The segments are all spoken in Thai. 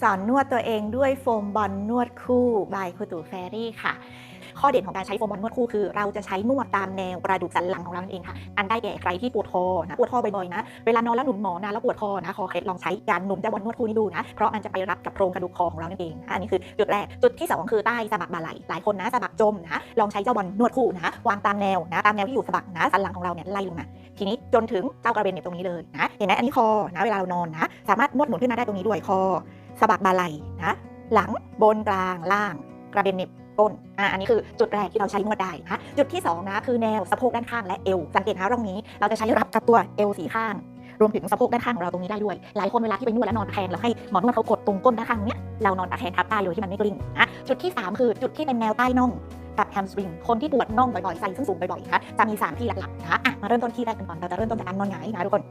สอนนวดตัวเองด้วยโฟมบอลนวดคู่บายคุตูแฟรี่ค่ะ ข้อเด่นของการใช้โฟมบอลนวดคู่คือ เราจะใช้นวดตามแนวกระดูกสันหลังของเรานั่นเองค่ะ อันได้แก่ใครที่ปวดคอนะปวดคอบ่อยๆนะเวลานอนแล้วหนุนหมอนนะแล้วปวดคอนะคอเคล็ดลองใช้การหนุนเจ้าบอลนวดคู่นี้ดูนะเพราะมันจะไปรับกับโครงกระดูกคอของเรานั่นเองอันนี้คือจุดแรกจุดที่สองคือใต้สะบักบ่าไหล่หลายคนนะสะบักจมนะลองใช้เจ้าบอลนวดคู่นะวางตามแนวนะตามแนวที่อยู่สะบักนะสันหลังของเราเนี่ยไล่ลงมาทีนี้จนถึงเจ้ากระเบนเนี่ยตรงนี้เลยนะเห็นไหมอันนี้คอนะเวลาเรานอนนะสามารถนวดหนุนขึ้นมาได้ตรงนี้ด้วยคอ สะบักบ่าไหล่นะหลังบนกลางล่าง กระเบนเน็บก้นอ่าอันนี้คือจุดแรกที่เราใช้นวดได้นะจุดที่สองนะคือแนวสะโพกด้านข้างและเอวสังเกตนะตรงนี้ เราจะใช้รับกับตัวเอวสีข้าง รวมถึงสะโพกด้านข้างของเราตรงนี้ได้ด้วย หลายคนเวลาที่ไปนวดแล้วนอนตะแคงแล้วให้หมอนวดเขากดตรงก้นด้านข้างเนี้ยเรานอนตะแคงทับใต้โดยที่มันไม่กลิ้งนะจุดที่สามคือจุดที่เป็นแนวใต้น่องกับแฮมสตริงคนที่ปวดน่องบ่อยๆใส่ส้นสูงบ่อยๆนะจะมี3ที่หลักๆนะอะมาเริ่มต้นที่แรกกันก่อนเราจะเริ่มต้นจากการนอนหงายนะทุกคน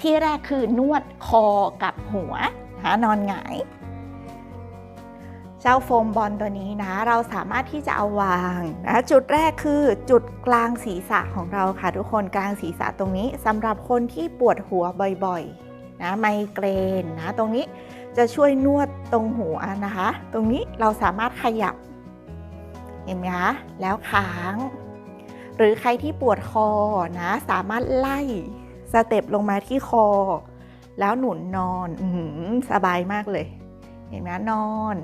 ที่แรกคือนวดคอกับหัว นะนอนหงาย เจ้าโฟมบอลตัวนี้นะ เราสามารถที่จะเอาวางนะจุดแรกคือจุดกลางศีรษะของเราค่ะ ทุกคนกลางศีรษะตรงนี้สำหรับคนที่ปวดหัวบ่อยๆนะไมเกรนนะตรงนี้จะช่วยนวดตรงหัวนะคะ ตรงนี้เราสามารถขยับเห็นไหมคะแล้วค้าง หรือใครที่ปวดคอนะ สามารถไล่สเต็ปลงมาที่คอ แล้วหนุนนอนอสบายมากเลย เห็นไหมนอน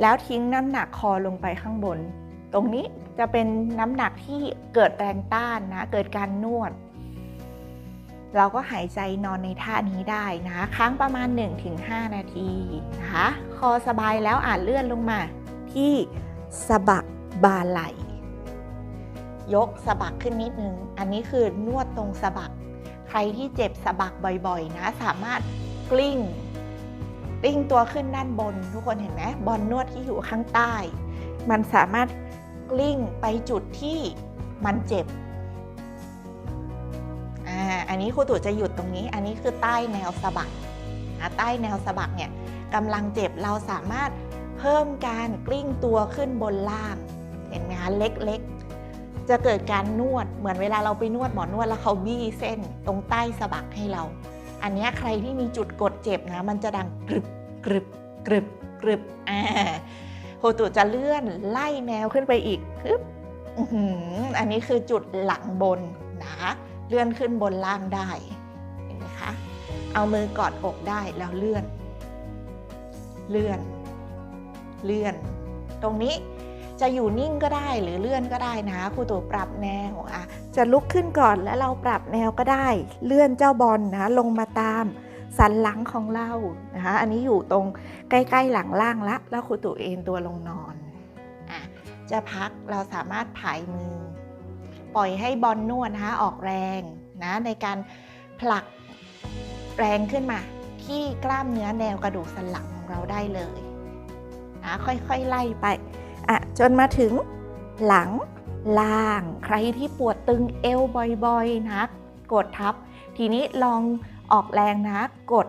แล้วทิ้งน้ำหนักคอลงไปข้างบน ตรงนี้จะเป็นน้ำหนักที่เกิดแรงต้านนะ เกิดการนวด เราก็หายใจนอนในท่านี้ได้นะค้างประมาณ 1-5 นาทีนะคะคอสบายแล้วอ่านเลื่อนลงมา ที่สะบักบ่าไหลยกสะบักขึ้นนิดนึง อันนี้คือนวดตรงสะบัก ใครที่เจ็บสะบักบ่อยๆ นะ สามารถกลิ้งกลิ้งตัวขึ้นด้านบน ทุกคนเห็นไหมบอลนวดที่อยู่ข้างใต้ มันสามารถกลิ้งไปจุดที่มันเจ็บอ่าอันนี้ครูตู่จะหยุดตรงนี้ อันนี้คือใต้แนวสะบักนะใต้แนวสะบักเนี่ยกำลังเจ็บเราสามารถเพิ่มการกลิ้งตัวขึ้นบนล่าง เห็นไหมคะเล็กๆ จะเกิดการนวดเหมือนเวลาเราไปนวดหมอนวดแล้วเขาบี้เส้นตรงใต้สะบักให้เรา อันนี้ใครที่มีจุดกดเจ็บนะ มันจะดังกรึบกรึบกรึบกรึบอ่าโฮตุจะเลื่อนไล่แนวขึ้นไปอีกปึ๊บอื้อหืออันนี้คือจุดหลังบนนะเลื่อนขึ้นบนล่างได้เห็นไหมคะเอามือกอดอกได้แล้วเลื่อน เลื่อน เลื่อน ตรงนี้ จะอยู่นิ่งก็ได้หรือเลื่อนก็ได้นะครูตู่ปรับแนวอะจะลุกขึ้นก่อนแล้วเราปรับแนวก็ได้ เลื่อนเจ้าบอลนะลงมาตามสันหลังของเรานะคะอันนี้อยู่ตรงใกล้ๆหลังล่างละแล้วครูตู่เอนตัวลงนอนอะจะพักเราสามารถผายมือ ปล่อยให้บอลนวดนะคะออกแรงนะในการผลักแรงขึ้นมาที่กล้ามเนื้อแนวกระดูกสันหลังของเราได้เลยนะค่อยๆไล่ไป อะจนมาถึงหลังล่าง ใครที่ปวดตึงเอวบ่อยๆนะกดทับ ทีนี้ลองออกแรงนะกด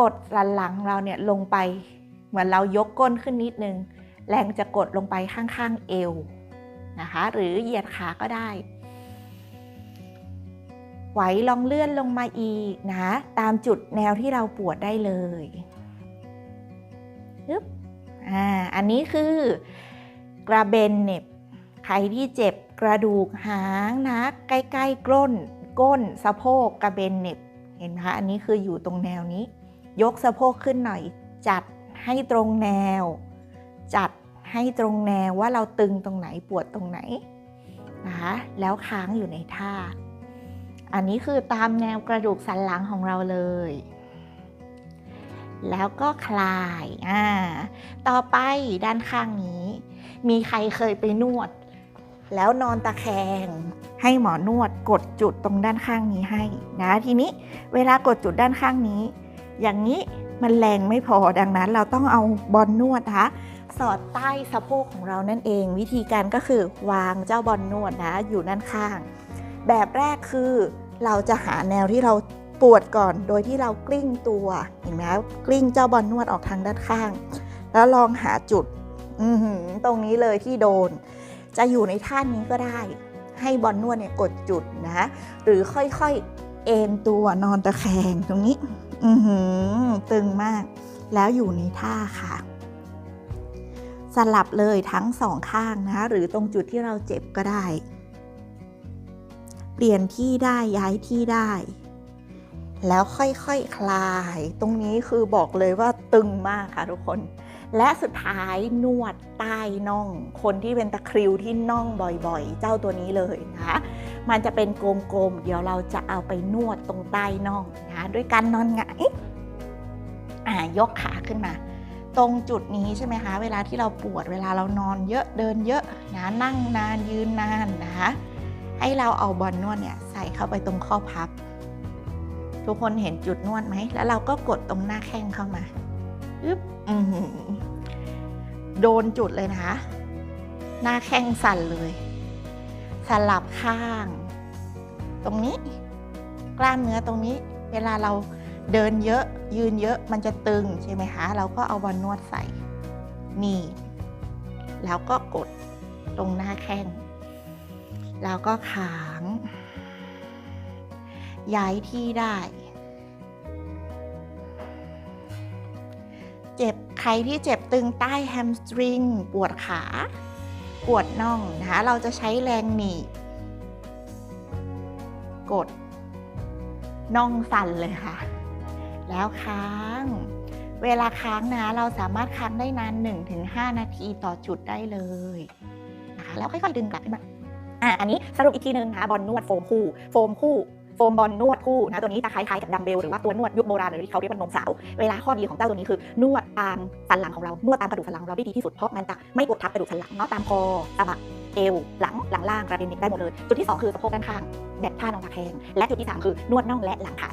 กดสันหลังเราเนี่ยลงไป เหมือนเรายกก้นขึ้นนิดนึง แรงจะกดลงไปข้างๆเอวนะคะ หรือเหยียดขาก็ได้ไหวลองเลื่อนลงมาอีกนะ ตามจุดแนวที่เราปวดได้เลยปึ๊บ อ่าอันนี้คือกระเบนเน็บใครที่เจ็บกระดูกหางนะใกล้ๆกล้น ก้นสะโพกกระเบนเน็บเห็นไหมคะอันนี้คืออยู่ตรงแนวนี้ ยกสะโพกขึ้นหน่อย จัดให้ตรงแนว จัดให้ตรงแนวว่าเราตึงตรงไหนปวดตรงไหนนะคะแล้วค้างอยู่ในท่า อันนี้คือตามแนวกระดูกสันหลังของเราเลย แล้วก็คลายอ่าต่อไปด้านข้างนี้ มีใครเคยไปนวด แล้วนอนตะแคง ให้หมอนวดกดจุดตรงด้านข้างนี้ให้นะทีนี้เวลากดจุดด้านข้างนี้ อย่างนี้มันแรงไม่พอดังนั้น เราต้องเอาบอลนวดนะคะสอดใต้สะโพกของเรานั่นเอง วิธีการก็คือวางเจ้าบอลนวดนะอยู่ด้านข้าง แบบแรกคือเราจะหาแนวที่เรา ปวดก่อนโดยที่เรากลิ้งตัวเห็นไหมกลิ้งเจ้าบอลนวดออกทางด้านข้าง แล้วลองหาจุดตรงนี้เลยที่โดน จะอยู่ในท่านี้ก็ได้ ให้บอลนวดเนี่ยกดจุดนะหรือค่อยๆเอนตัวนอนตะแคงตรงนี้อือหือตึงมาก แล้วอยู่ในท่าค่ะ สลับเลยทั้งสองข้างนะหรือตรงจุดที่เราเจ็บก็ได้ เปลี่ยนที่ได้ย้ายที่ได้ แล้วค่อยๆคคลาย ตรงนี้คือบอกเลยว่าตึงมากค่ะทุกคน และสุดท้ายนวดใต้น่อง คนที่เป็นตะคริวที่น่องบ่อยๆ เจ้าตัวนี้เลยนะคะมันจะเป็นโกลมๆ เดี๋ยวเราจะเอาไปนวดตรงใต้น่องนะคะด้วยการนอนหงายอ่ายกขาขึ้นมา ตรงจุดนี้ใช่ไหมคะ เวลาที่เราปวดเวลาเรานอนเยอะเดินเยอะนะนั่งนานยืนนานนะคะให้เราเอาบอลนวดเนี่ยใส่เข้าไปตรงข้อพับ ทุกคนเห็นจุดนวดไหม แล้วเราก็กดตรงหน้าแข้งเข้ามาอึ๊บอือหือโดนจุดเลยนะคะ หน้าแข้งสั่นเลย สลับข้าง ตรงนี้ กล้ามเนื้อตรงนี้ เวลาเราเดินเยอะยืนเยอะมันจะตึงใช่ไหมคะ เราก็เอาบอลนวดใส่ นี่ แล้วก็กดตรงหน้าแข้ง แล้วก็ขาง ย้ายที่ได้ เจ็บใครที่เจ็บตึงใต้แฮมสตริง ปวดขา ปวดน่องนะคะ เราจะใช้แรงหนีบกดน่องสั่นเลยค่ะ แล้วค้าง เวลาค้างนะ เราสามารถค้างได้นาน 1-5 นาทีต่อจุดได้เลยนะคะแล้วค่อยๆดึงกลับขึ้นมาอะอันนี้สรุปอีกทีนึงนะคะบอลนวดโฟมคู่ โฟมคู่ มบอลนวดคู่นะตัวนี้จะคล้ายๆกับดัมเบลหรือว่าตัวนวดยุคโบราณหรือที่เขาเรียกว่านมสาว เวลาข้อดีของเจ้าตัวนี้คือนวดตามสันหลังของเรา นวดตามกระดูกสันหลังเราได้ดีที่สุดเพราะมันจะไม่กดทับกระดูกสันหลังเนาะตามคอสะบักเอวหลังหลังล่างกระเด็นได้หมดเลย จุดที่สองคือสะโพกด้านข้างแบบท่านอนตะแคงและจุดที่สามคือนวดน่องและหลังขา